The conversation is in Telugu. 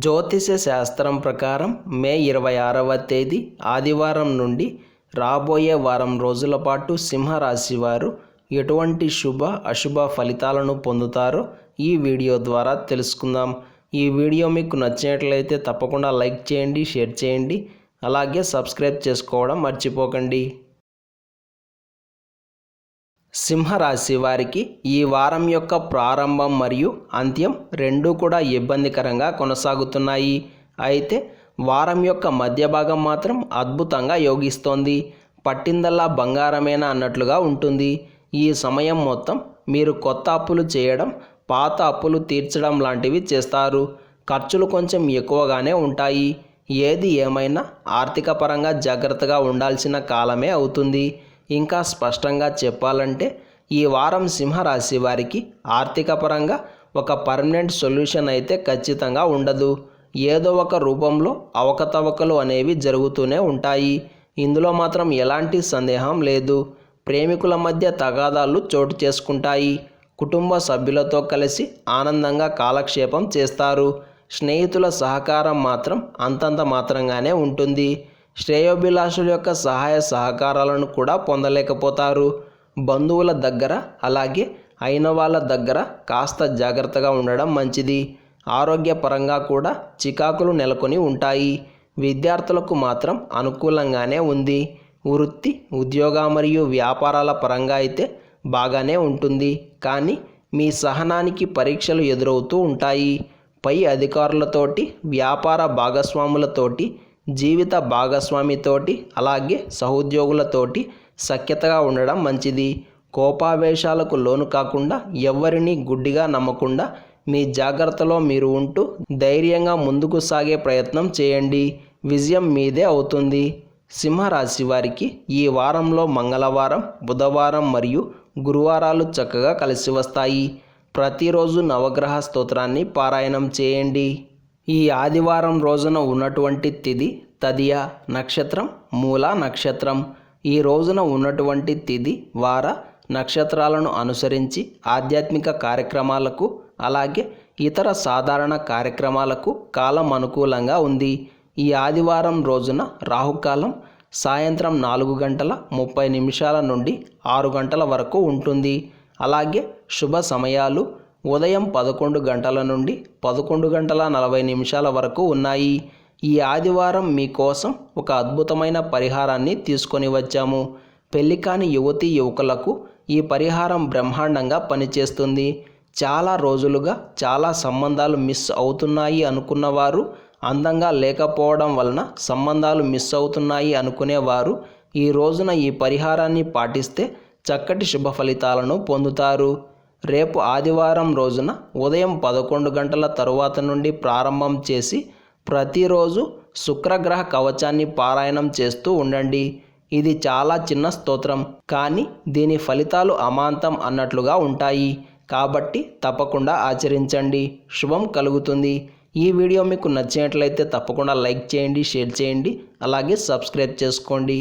జ్యోతిష శాస్త్రం ప్రకారం మే ఇరవై ఆరవ తేదీ ఆదివారం నుండి రాబోయే వారం రోజుల పాటు సింహరాశి వారు ఎటువంటి శుభ అశుభ ఫలితాలను పొందుతారో ఈ వీడియో ద్వారా తెలుసుకుందాం. ఈ వీడియో మీకు నచ్చినట్లయితే తప్పకుండా లైక్ చేయండి షేర్ చేయండి అలాగే సబ్స్క్రైబ్ చేసుకోవడం మర్చిపోకండి. సింహరాశి వారికి ఈ వారం యొక్క ప్రారంభం మరియు అంత్యం రెండూ కూడా ఇబ్బందికరంగా కొనసాగుతున్నాయి. అయితే వారం యొక్క మధ్య భాగం మాత్రం అద్భుతంగా యోగిస్తోంది. పట్టిందల్లా బంగారమేనా అన్నట్లుగా ఉంటుంది. ఈ సమయం మొత్తం మీరు కొత్త అప్పులు చేయడం పాత అప్పులు తీర్చడం లాంటివి చేస్తారు. ఖర్చులు కొంచెం ఎక్కువగానే ఉంటాయి. ఏది ఏమైనా ఆర్థిక పరంగా జాగ్రత్తగా ఉండాల్సిన కాలమే అవుతుంది. ఇంకా స్పష్టంగా చెప్పాలంటే ఈ వారం సింహరాశి వారికి ఆర్థిక పరంగా ఒక పర్మనెంట్ సొల్యూషన్ అయితే ఖచ్చితంగా ఉండదు. ఏదో ఒక రూపంలో అవకతవకలు అనేవి జరుగుతూనే ఉంటాయి. ఇందులో మాత్రం ఎలాంటి సందేహం లేదు. ప్రేమికుల మధ్య తగాదాలు చోటు చేసుకుంటాయి. కుటుంబ సభ్యులతో కలిసి ఆనందంగా కాలక్షేపం చేస్తారు. స్నేహితుల సహకారం మాత్రం అంతంత మాత్రంగానే ఉంటుంది. శ్రేయోభిలాషుల యొక్క సహాయ సహకారాలను కూడా పొందలేకపోతారు. బంధువుల దగ్గర అలాగే అయిన వాళ్ళ దగ్గర కాస్త జాగ్రత్తగా ఉండడం మంచిది. ఆరోగ్యపరంగా కూడా చికాకులు నెలకొని ఉంటాయి. విద్యార్థులకు మాత్రం అనుకూలంగానే ఉంది. వృత్తి ఉద్యోగ మరియు వ్యాపారాల పరంగా అయితే బాగానే ఉంటుంది. కానీ మీ సహనానికి పరీక్షలు ఎదురవుతూ ఉంటాయి. పై అధికారులతోటి వ్యాపార భాగస్వాములతోటి జీవిత భాగస్వామితోటి అలాగే సహోద్యోగులతోటి సఖ్యతగా ఉండడం మంచిది. కోపావేశాలకు లోను కాకుండా ఎవరిని గుడ్డిగా నమ్మకుండా మీ జాగ్రత్తలో మీరు ఉంటూ ధైర్యంగా ముందుకు సాగే ప్రయత్నం చేయండి. విజయం మీదే అవుతుంది. సింహరాశి వారికి ఈ వారంలో మంగళవారం బుధవారం మరియు గురువారాలు చక్కగా కలిసి వస్తాయి. ప్రతిరోజు నవగ్రహ స్తోత్రాన్ని పారాయణం చేయండి. ఈ ఆదివారం రోజున ఉన్నటువంటి తిథి తదియ నక్షత్రం మూల నక్షత్రం. ఈ రోజున ఉన్నటువంటి తిథి వార నక్షత్రాలను అనుసరించి ఆధ్యాత్మిక కార్యక్రమాలకు అలాగే ఇతర సాధారణ కార్యక్రమాలకు కాలం అనుకూలంగా ఉంది. ఈ ఆదివారం రోజున రాహుకాలం సాయంత్రం నాలుగు గంటల ముప్పై నిమిషాల నుండి ఆరు గంటల వరకు ఉంటుంది. అలాగే శుభ సమయాలు ఉదయం పదకొండు గంటల నుండి పదకొండు గంటల నలభై నిమిషాల వరకు ఉన్నాయి. ఈ ఆదివారం మీకోసం ఒక అద్భుతమైన పరిహారాన్ని తీసుకొని వచ్చాము. పెళ్ళి కాని యువతి యువకులకు ఈ పరిహారం బ్రహ్మాండంగా పనిచేస్తుంది. చాలా రోజులుగా చాలా సంబంధాలు మిస్ అవుతున్నాయి అనుకున్నవారు అందంగా లేకపోవడం వలన సంబంధాలు మిస్ అవుతున్నాయి అనుకునేవారు ఈ రోజున ఈ పరిహారాన్ని పాటిస్తే చక్కటి శుభ ఫలితాలను పొందుతారు. రేపు ఆదివారం రోజున ఉదయం పదకొండు గంటల తరువాత నుండి ప్రారంభం చేసి ప్రతిరోజు శుక్రగ్రహ కవచాన్ని పారాయణం చేస్తూ ఉండండి. ఇది చాలా చిన్న స్తోత్రం. కానీ దీని ఫలితాలు అమాంతం అన్నట్లుగా ఉంటాయి. కాబట్టి తప్పకుండా ఆచరించండి. శుభం కలుగుతుంది. ఈ వీడియో మీకు నచ్చినట్లయితే తప్పకుండా లైక్ చేయండి షేర్ చేయండి అలాగే సబ్స్క్రైబ్ చేసుకోండి.